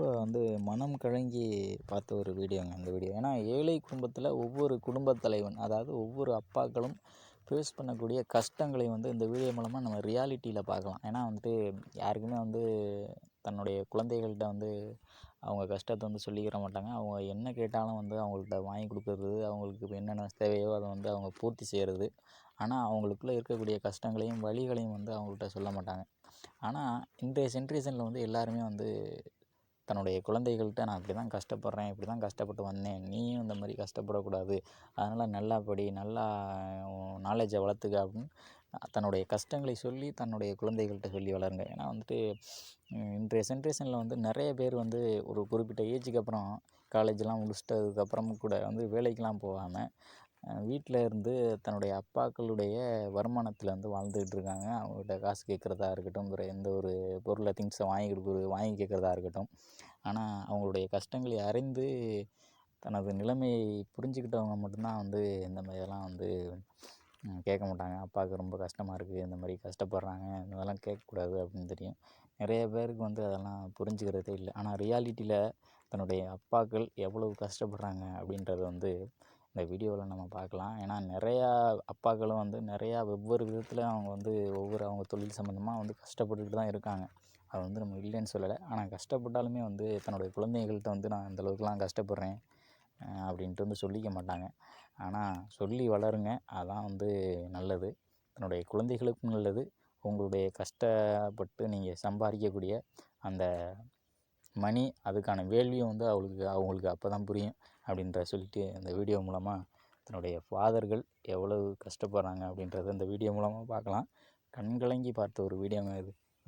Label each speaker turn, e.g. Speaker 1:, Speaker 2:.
Speaker 1: ரொம்ப வந்து மனம் கலங்கி பார்த்த ஒரு வீடியோங்க அந்த வீடியோ. ஏன்னா ஏழை குடும்பத்தில் ஒவ்வொரு குடும்பத் தலைவன் அதாவது ஒவ்வொரு அப்பாக்களும் ஃபேஸ் பண்ணக்கூடிய கஷ்டங்களை வந்து இந்த வீடியோ மூலமாக நம்ம ரியாலிட்டியில் பார்க்கலாம். ஏன்னா வந்துட்டு யாருக்குமே வந்து தன்னுடைய குழந்தைகள்கிட்ட வந்து அவங்க கஷ்டத்தை வந்து சொல்லிக்கிற மாட்டாங்க. அவங்க என்ன கேட்டாலும் வந்து அவங்கள்ட்ட வாங்கி கொடுக்கறது அவங்களுக்கு என்னென்ன தேவையோ அதை வந்து அவங்க பூர்த்தி செய்கிறது ஆனால் அவங்களுக்குள்ளே இருக்கக்கூடிய கஷ்டங்களையும் வழிகளையும் வந்து அவங்கள்ட்ட சொல்ல மாட்டாங்க. ஆனால் இன்றைய ஜென்ரேஷனில் வந்து எல்லாருமே வந்து தன்னுடைய குழந்தைகள்கிட்ட நான் இப்படி தான் கஷ்டப்படுறேன் இப்படி தான் கஷ்டப்பட்டு வந்தேன் நீயும் இந்த மாதிரி கஷ்டப்படக்கூடாது அதனால் நல்லா படி நல்லா நாலேஜை வளர்த்துக்க அப்படின்னு தன்னுடைய கஷ்டங்களை சொல்லி தன்னுடைய குழந்தைகள்கிட்ட சொல்லி வளருங்க. ஏன்னா வந்துட்டு இன்றைய ஜென்ரேஷனில் வந்து நிறைய பேர் வந்து ஒரு குறிப்பிட்ட ஏஜுக்கு அப்புறம் காலேஜெலாம் முடிச்சிட்டதுக்கப்புறமும் கூட வந்து வேலைக்கெலாம் போகாமல் வீட்டில் இருந்து தன்னுடைய அப்பாக்களுடைய வருமானத்தில் வந்து வாழ்ந்துக்கிட்டு இருக்காங்க. அவங்ககிட்ட காசு கேட்குறதா இருக்கட்டும் வேறு எந்த ஒரு பொருளை திங்ஸை வாங்கி கொடுக்குறது வாங்கி கேட்குறதா இருக்கட்டும். ஆனால் அவங்களுடைய கஷ்டங்களை அறிந்து தனது நிலைமையை புரிஞ்சுக்கிட்டவங்க மட்டும்தான் வந்து இந்த மாதிரியெல்லாம் வந்து கேட்க மாட்டாங்க. அப்பாவுக்கு ரொம்ப கஷ்டமாக இருக்குது இந்த மாதிரி கஷ்டப்படுறாங்க இந்த மாதிரிலாம் கேட்கக்கூடாது அப்படின்னு தெரியும். நிறைய பேருக்கு வந்து அதெல்லாம் புரிஞ்சுக்கிறதே இல்லை. ஆனால் ரியாலிட்டியில் தன்னுடைய அப்பாக்கள் எவ்வளவு கஷ்டப்படுறாங்க அப்படின்றது வந்து இந்த வீடியோவில் நம்ம பார்க்கலாம். ஏன்னா நிறையா அப்பாக்களும் வந்து நிறையா ஒவ்வொரு விதத்தில் அவங்க வந்து ஒவ்வொரு அவங்க தொழில் சம்மந்தமாக வந்து கஷ்டப்பட்டுக்கிட்டு தான் இருக்காங்க. அது வந்து நம்ம இல்லைன்னு சொல்லலை. ஆனால் கஷ்டப்பட்டாலுமே வந்து தன்னுடைய குழந்தைகள்கிட்ட வந்து நான் அந்தளவுக்குலாம் கஷ்டப்படுறேன் அப்படின்ட்டு வந்து சொல்லிக்க மாட்டாங்க. ஆனால் சொல்லி வளருங்க. அதான் வந்து நல்லது. தன்னுடைய குழந்தைகளுக்கும் நல்லது. உங்களுடைய கஷ்டப்பட்டு நீங்கள் சம்பாதிக்கக்கூடிய அந்த மணி அதுக்கான வேல்வியும் வந்து அவளுக்கு அவங்களுக்கு அப்போ தான் புரியும். அப்படின்ற சொல்லிட்டு அந்த வீடியோ மூலமாக தன்னுடைய ஃபாதர்கள் எவ்வளவு கஷ்டப்படுறாங்க அப்படின்றத இந்த வீடியோ மூலமாக பார்க்கலாம். கண்கலங்கி பார்த்த ஒரு வீடியோங்க இது.